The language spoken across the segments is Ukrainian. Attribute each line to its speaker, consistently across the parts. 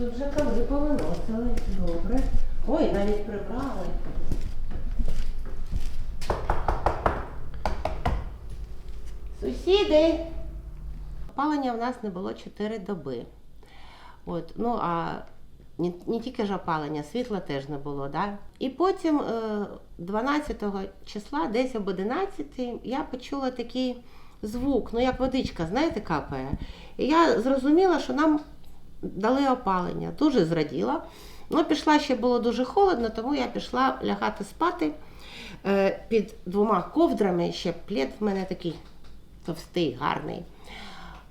Speaker 1: Тут вже коври повиносили. Добре. Ой, навіть прибрали. Сусіди. Опалення в нас не було 4 доби. От, ну а не, не тільки ж опалення, світла теж не було. Да? І потім е, 12 числа, десь об 11, я почула такий звук, ну як водичка, знаєте, капає. І я зрозуміла, що нам дали опалення. Дуже зраділа. Ну, пішла ще було дуже холодно, тому я пішла лягати спати е, під двома ковдрами. Ще плед в мене такий товстий, гарний.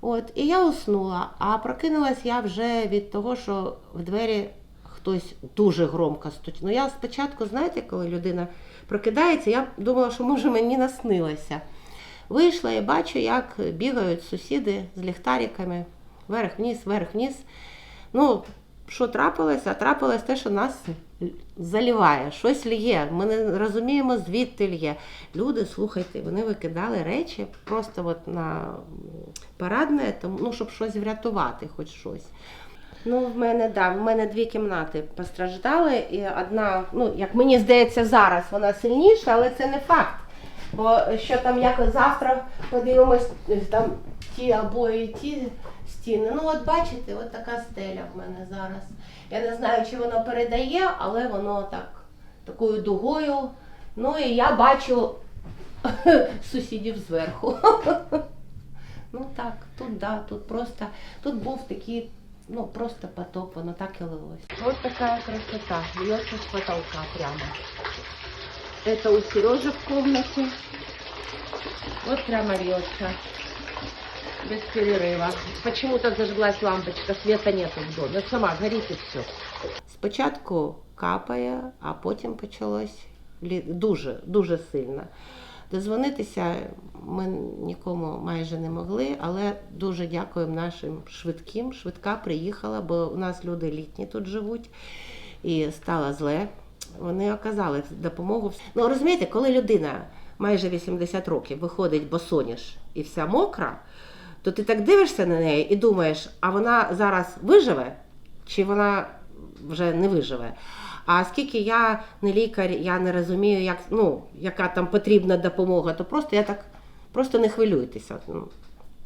Speaker 1: От, і я уснула, а прокинулась я вже від того, що в двері хтось дуже громко стучить. Ну я спочатку, знаєте, коли людина прокидається, я думала, що може мені наснилося. Вийшла і бачу, як бігають сусіди з ліхтариками вверх-вниз, вверх-вниз. Ну, що трапилось? А трапилось те, що нас заливає, щось лє. Ми не розуміємо, звідти лє. Люди, слухайте, вони викидали речі просто от на парадне, ну, щоб щось врятувати, хоч щось. Ну, в мене, да, в мене дві кімнати постраждали, і одна, ну, як мені здається, зараз вона сильніша, але це не факт. Бо що там як завтра подивимось, там ті обої, ті стіни. Ну, от бачите, от така стеля в мене зараз. Я не знаю, чи воно передає, але воно так такою дугою. Ну і я бачу сусідів зверху. Ну так, тут да, тут просто, тут був такий, ну просто потоп, воно так і лилось. Вот такая красота, льется с потолка прямо. Это у Сережи в комнате. Вот прямо льется. Без перерыва. Почему-то зажглась лампочка, света нету в доме. Сама горит и все. Спочатку капає, а потім почалось дуже, дуже сильно. Дозвонитися ми нікому майже не могли, але дуже дякуємо нашим швидким. Швидка приїхала, бо у нас люди літні тут живуть, і стало зле. Вони оказали допомогу. Ну розумієте, коли людина майже 80 років виходить босоніж і вся мокра, то ти так дивишся на неї і думаєш, а вона зараз виживе, чи вона вже не виживе. А оскільки я не лікар, я не розумію, як, ну, яка там потрібна допомога, то просто я так просто не хвилюйтеся. Ну,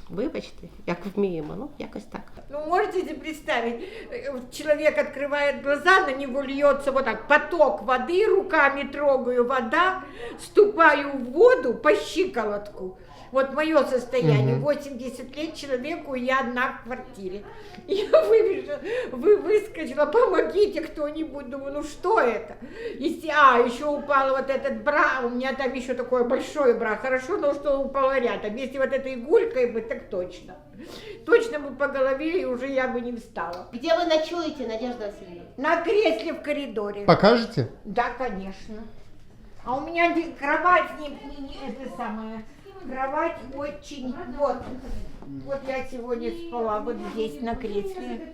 Speaker 1: вибачте, як вміємо, ну якось так.
Speaker 2: Ну, можете себе представить, э, вот человек открывает глаза, на него льется вот так поток воды, руками трогаю вода, ступаю в воду по щиколотку. Вот мое состояние,
Speaker 3: Мгм.
Speaker 2: 80 лет человеку, и я одна в квартире. Я выбежала, вы, выскочила, помогите кто-нибудь, думаю, ну что это? И, а, еще упал вот этот бра, у меня там еще такое большое бра, хорошо, но что упало рядом. Если вот этой игулькой бы, так точно. Точно бы по голове, и уже я бы не встала.
Speaker 1: Де ви ночуєте, Надежда Васильевна?
Speaker 2: На кресле в коридоре.
Speaker 3: Покажете?
Speaker 2: Да, конечно. А у меня кровать не, не- не- это самое. Кровать очень вот. Вот я сегодня спала вот здесь на кресле.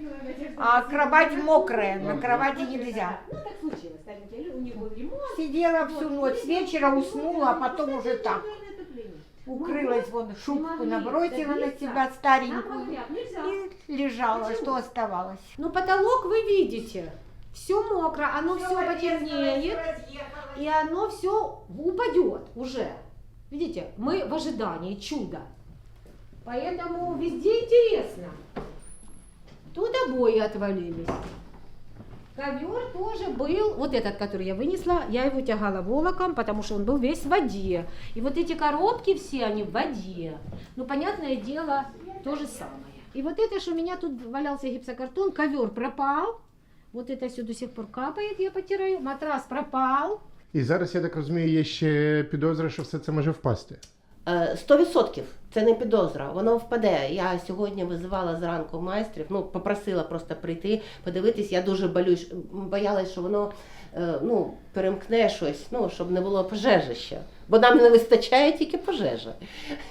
Speaker 2: А кровать мокрая, на кровати нельзя.
Speaker 4: Так случилось, старенький, у них был ремонт.
Speaker 2: Сидела всю ночь, с вечера уснула, а потом уже так. Укрылась вон, шубку набросила на себя старенькую и лежала, что оставалось.
Speaker 4: Ну потолок вы видите, все мокро, оно все потемнеет, и оно все упадет уже. Видите, мы в ожидании чуда. Поэтому везде интересно. Тут обои отвалились. Ковер тоже был, вот этот, который я вынесла, я его тягала волоком, потому что он был весь в воде. И вот эти коробки все, они в воде. Ну, понятное дело, то же самое. И вот это, что у меня тут валялся гипсокартон, ковер пропал. Вот это все до сих пор капает, я потираю. Матрас пропал.
Speaker 3: І зараз, я так розумію, є ще підозра, що все це може впасти.
Speaker 1: Е, Сто відсотків це не підозра, воно впаде. Я сьогодні визивала зранку майстрів, ну попросила просто прийти, подивитись. Я дуже болюсь, боялась, що воно е, ну, перемкне щось, ну, щоб не було пожежі ще. Бо нам не вистачає тільки пожежі.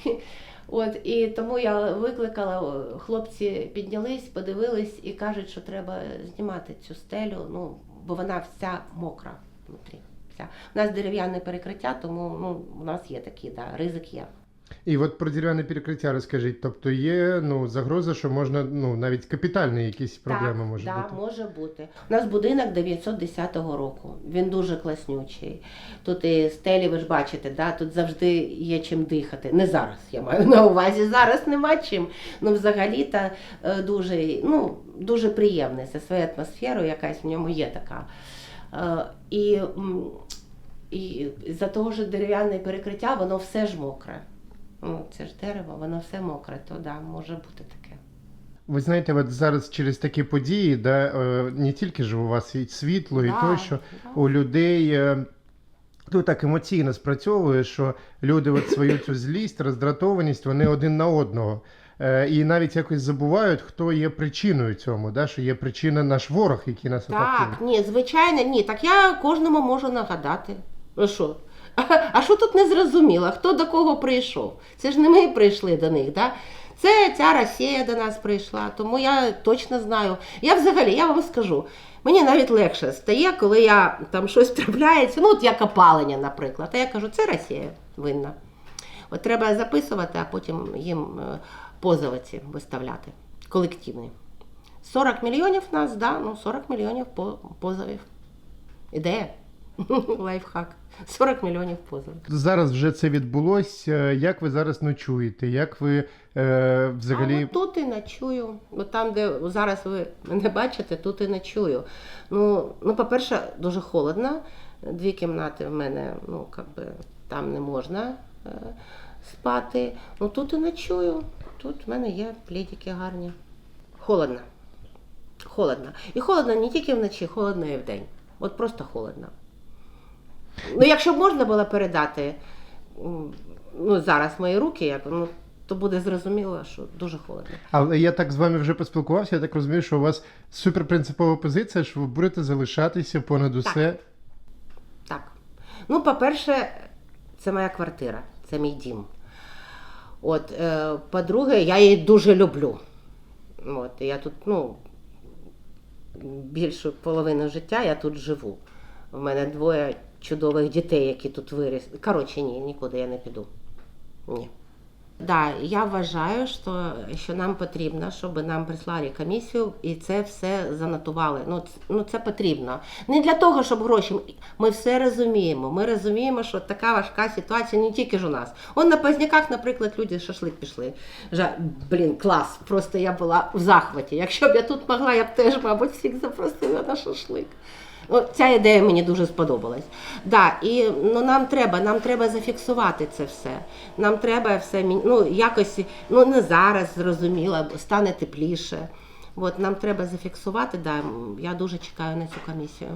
Speaker 1: От, і тому я викликала, хлопці піднялись, подивились і кажуть, що треба знімати цю стелю, ну, бо вона вся мокра внутрі. Вся. У нас дерев'яне перекриття, тому ну, у нас є такі, да, ризик є.
Speaker 3: І от про дерев'яне перекриття розкажіть. Тобто є ну, загроза, що можна ну, навіть капітальні якісь проблеми
Speaker 1: так,
Speaker 3: може
Speaker 1: да,
Speaker 3: бути.
Speaker 1: може бути. У нас будинок 910 року. Він дуже класнючий. Тут і стелі, ви ж бачите, да, тут завжди є чим дихати. Не зараз, я маю на увазі. Зараз нема чим. Ну, взагалі-то е, дуже, ну, дуже приємний. Це своя атмосфера, якась в ньому є така. Е, І, і за того ж дерев'яне перекриття, воно все ж мокре. Ну, це ж дерево, воно все мокре, то да, може бути таке.
Speaker 3: Ви знаєте, от зараз через такі події, да, е, не тільки ж у вас і світло, і
Speaker 1: Да,
Speaker 3: тощо,
Speaker 1: да.
Speaker 3: у людей е, ну, так емоційно спрацьовує, що люди от свою цю злість, роздратованість, вони один на одного. Е, І навіть якось забувають, хто є причиною цьому, да, що є причина наш ворог, який нас атакує.
Speaker 1: Так, ні, звичайно, ні. Так я кожному можу нагадати. Ну що? А, а що тут не зрозуміло? Хто до кого прийшов? Це ж не ми прийшли до них, да? Це ця Росія до нас прийшла, тому я точно знаю. Я взагалі, я вам скажу, мені навіть легше стає, коли я там щось трапляється, ну от як опалення, наприклад. А я кажу, це Росія винна. От треба записувати, а потім їм е, позови виставляти. Колективні. 40 мільйонів нас, да, ну 40 мільйонів позовів. Ідея. Лайфхак. 40 мільйонів позовів.
Speaker 3: Зараз вже це відбулося. Як ви зараз ночуєте? Як ви е, взагалі.
Speaker 1: А от тут і ночую. От там, де зараз ви мене бачите, тут і ночую. Ну, ну по-перше, дуже холодно. Дві кімнати в мене, ну, как би, там не можна е, спати. Ну тут і ночую. Тут в мене є плідики гарні. Холодно. Холодно. І холодно не тільки вночі, холодно і вдень. От просто холодно. Ну, якщо б можна було передати ну, зараз мої руки, як, ну, то буде зрозуміло, що дуже холодно.
Speaker 3: Але я так з вами вже поспілкувався, я так розумію, що у вас суперпринципова позиція, що ви будете залишатися понад усе.
Speaker 1: Так. Ну, по-перше, це моя квартира, це мій дім. От, е, по-друге, я її дуже люблю. От, я тут, ну, більшу половину життя я тут живу. У мене двоє чудових дітей, які тут вирісли. Коротше, ні, нікуди я не піду. Ні. Да, я вважаю, що, що нам потрібно, щоб нам прислали комісію і це все занотували. Ну, ц- ну це потрібно. Не для того, щоб гроші. Ми все розуміємо. Ми розуміємо, що така важка ситуація не тільки ж у нас. Он на Позняках, наприклад, люди шашлик пішли. Жа, блін, клас. Просто я була в захваті. Якщо б я тут могла, я б теж, мабуть, всіх запросила на шашлик. О, ця ідея мені дуже сподобалась. Да, і ну, нам треба, нам треба зафіксувати це все. Нам треба все ну, якось, ну не зараз, зрозуміло, стане тепліше. От, нам треба зафіксувати, да, я дуже чекаю на цю комісію.